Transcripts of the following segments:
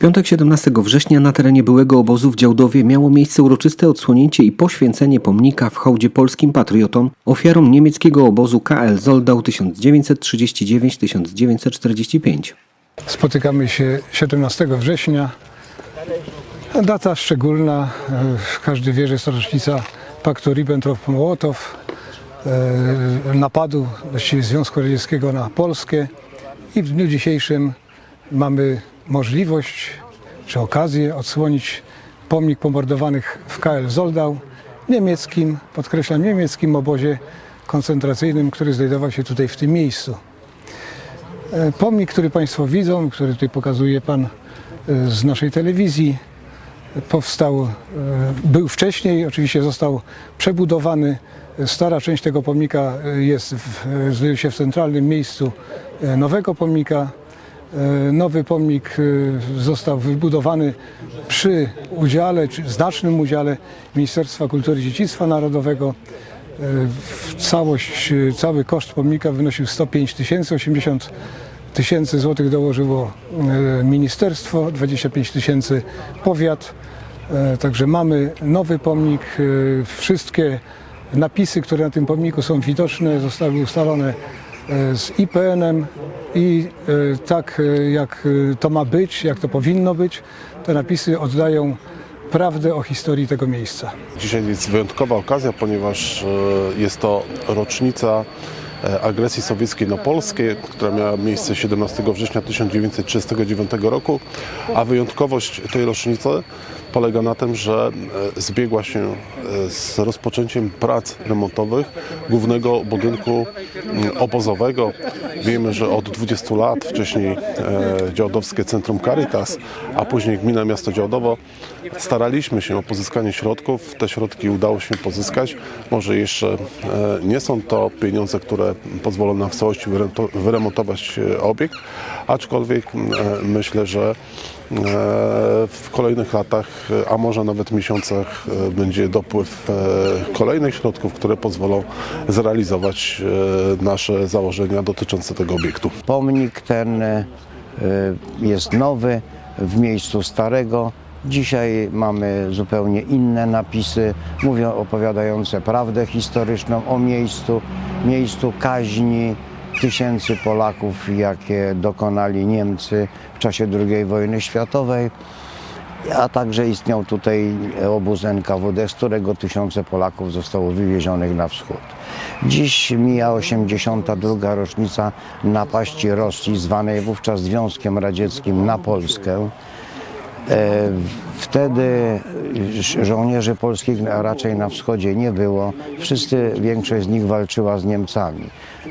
piątek 17 września na terenie byłego obozu w Działdowie miało miejsce uroczyste odsłonięcie i poświęcenie pomnika w hołdzie polskim patriotom, ofiarom niemieckiego obozu KL Zoldau 1939-1945. Spotykamy się 17 września. Data szczególna. e, Każdy wie, że jest rocznica paktu Ribbentrop-Mołotow, e, napadu Związku Radzieckiego na Polskę. I w dniu dzisiejszym mamy możliwość czy okazję odsłonić pomnik pomordowanych w KL Zoldau, niemieckim, podkreślam, niemieckim obozie koncentracyjnym, który znajdował się tutaj w tym miejscu. E, Pomnik, który Państwo widzą, który tutaj pokazuje Pan e, z naszej telewizji, powstał, e, był wcześniej, oczywiście został przebudowany. Stara część tego pomnika jest w, znajduje się w centralnym miejscu nowego pomnika. E, Nowy pomnik e, został wybudowany przy udziale, czy znacznym udziale Ministerstwa Kultury i Dziedzictwa Narodowego. E, Całość, cały koszt pomnika wynosił 105 tysięcy, 80 tysięcy złotych dołożyło ministerstwo, 25 tysięcy powiat. Także mamy nowy pomnik. Wszystkie napisy, które na tym pomniku są widoczne, zostały ustalone z IPN-em i e, tak e, jak e, to ma być, jak to powinno być, te napisy oddają prawdę o historii tego miejsca. Dzisiaj jest wyjątkowa okazja, ponieważ e, jest to rocznica e, agresji sowieckiej na Polskę, która miała miejsce 17 września 1939 roku, a wyjątkowość tej rocznicy polega na tym, że e, zbiegła się e, z rozpoczęciem prac remontowych głównego budynku mm, obozowego. Wiemy, że od 20 lat wcześniej e, Działdowskie Centrum Caritas, a później Gmina Miasto Działdowo staraliśmy się o pozyskanie środków. Te środki udało się pozyskać. Może jeszcze e, nie są to pieniądze, które pozwolą nam w całości wyremontować e, obiekt, aczkolwiek e, myślę, że e, w kolejnych latach, a może nawet miesiącach będzie dopływ kolejnych środków, które pozwolą zrealizować nasze założenia dotyczące tego obiektu. Pomnik ten jest nowy w miejscu starego. Dzisiaj mamy zupełnie inne napisy, mówią opowiadające prawdę historyczną o miejscu, miejscu kaźni tysięcy Polaków, jakie dokonali Niemcy w czasie II wojny światowej. A także istniał tutaj obóz NKWD, z którego tysiące Polaków zostało wywiezionych na wschód. Dziś mija 82. rocznica napaści Rosji, zwanej wówczas Związkiem Radzieckim, na Polskę. E, Wtedy żołnierzy polskich raczej na wschodzie nie było. Wszyscy, większość z nich walczyła z Niemcami.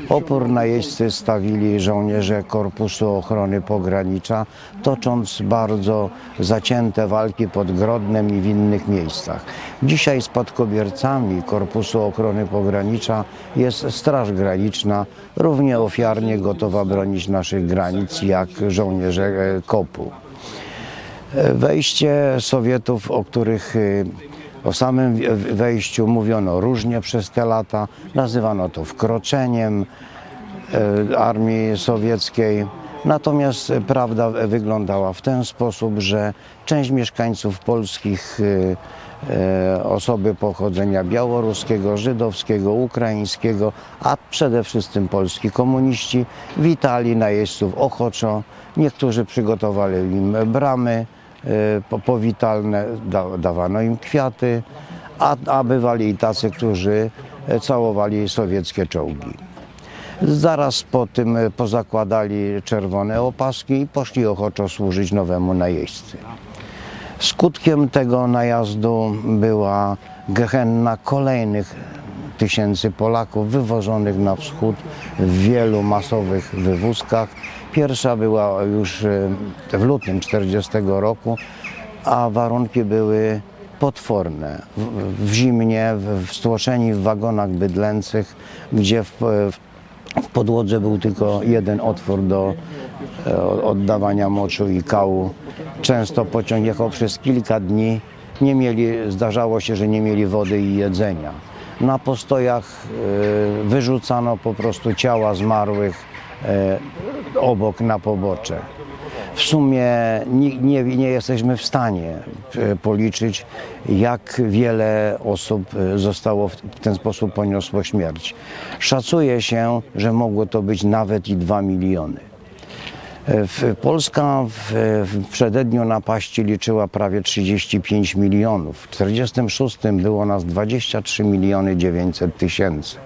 Opór najeźdźcy stawili żołnierze Korpusu Ochrony Pogranicza, tocząc bardzo zacięte walki pod Grodnem i w innych miejscach. Dzisiaj spadkobiercami Korpusu Ochrony Pogranicza jest Straż Graniczna, równie ofiarnie gotowa bronić naszych granic jak żołnierze e, KOP-u. Wejście Sowietów, o których y, o samym wejściu mówiono różnie przez te lata, nazywano to wkroczeniem y, armii sowieckiej. Natomiast prawda wyglądała w ten sposób, że część mieszkańców polskich, y, osoby pochodzenia białoruskiego, żydowskiego, ukraińskiego, a przede wszystkim polski komuniści, witali najeźdźców ochoczo. Niektórzy przygotowali im bramy powitalne, da, dawano im kwiaty, a, a bywali i tacy, którzy e, całowali sowieckie czołgi. Zaraz po tym e, pozakładali czerwone opaski i poszli ochoczo służyć nowemu najeźdźcy. Skutkiem tego najazdu była gehenna kolejnych tysięcy Polaków wywożonych na wschód w wielu masowych wywózkach. Pierwsza była już e, w lutym 1940 roku, a warunki były potworne. W, zimnie, w, stłoczeni w wagonach bydlęcych, gdzie w, w w podłodze był tylko jeden otwór do e, oddawania moczu i kału. Często pociąg jechał przez kilka dni. Nie mieli, zdarzało się, że nie mieli wody i jedzenia. Na postojach e, wyrzucano po prostu ciała zmarłych e, obok na pobocze. W sumie nie, nie, nie jesteśmy w stanie e, policzyć, jak wiele osób zostało w w ten sposób poniosło śmierć. Szacuje się, że mogło to być nawet i 2 miliony. Polska w, w przededniu napaści liczyła prawie 35 milionów. W 1946 było nas 23 miliony 900 tysięcy.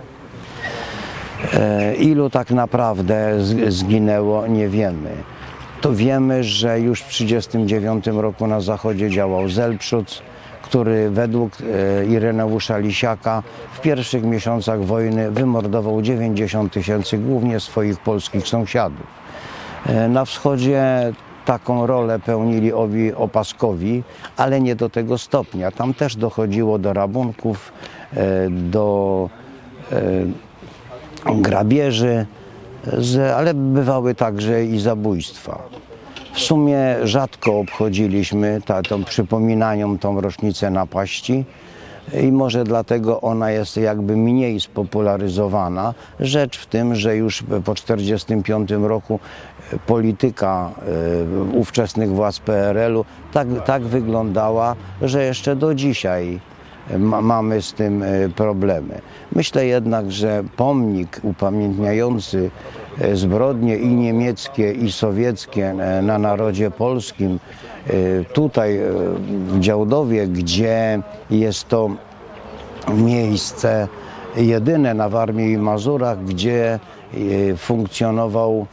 E, Ilu tak naprawdę zginęło, nie wiemy. To wiemy, że już w 1939 roku na zachodzie działał Zelprzut, który według e, Ireneusza Lisiaka w pierwszych miesiącach wojny wymordował 90 tysięcy głównie swoich polskich sąsiadów. E, Na wschodzie taką rolę pełnili owi opaskowi, ale nie do tego stopnia. Tam też dochodziło do rabunków, e, do e, grabieży, ale bywały także i zabójstwa. W sumie rzadko obchodziliśmy ta, tą przypominają tą rocznicę napaści i może dlatego ona jest jakby mniej spopularyzowana. Rzecz w tym, że już po 1945 roku polityka e, ówczesnych władz PRL-u tak, tak wyglądała, że jeszcze do dzisiaj ma, mamy z tym e, problemy. Myślę jednak, że pomnik upamiętniający zbrodnie i niemieckie, i sowieckie e, na narodzie polskim, e, tutaj e, w Działdowie, gdzie jest to miejsce jedyne na Warmii i Mazurach, gdzie e, funkcjonował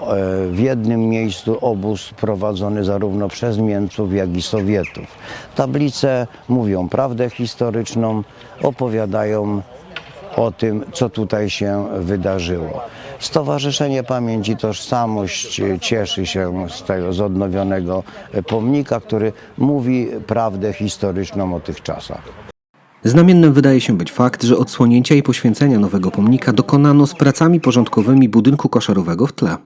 e, w jednym miejscu obóz prowadzony zarówno przez Niemców, jak i Sowietów. Tablice mówią prawdę historyczną, opowiadają o tym, co tutaj się wydarzyło. Stowarzyszenie Pamięć i Tożsamość cieszy się z tego z odnowionego pomnika, który mówi prawdę historyczną o tych czasach. Znamiennym wydaje się być fakt, że odsłonięcia i poświęcenia nowego pomnika dokonano z pracami porządkowymi budynku koszarowego w tle.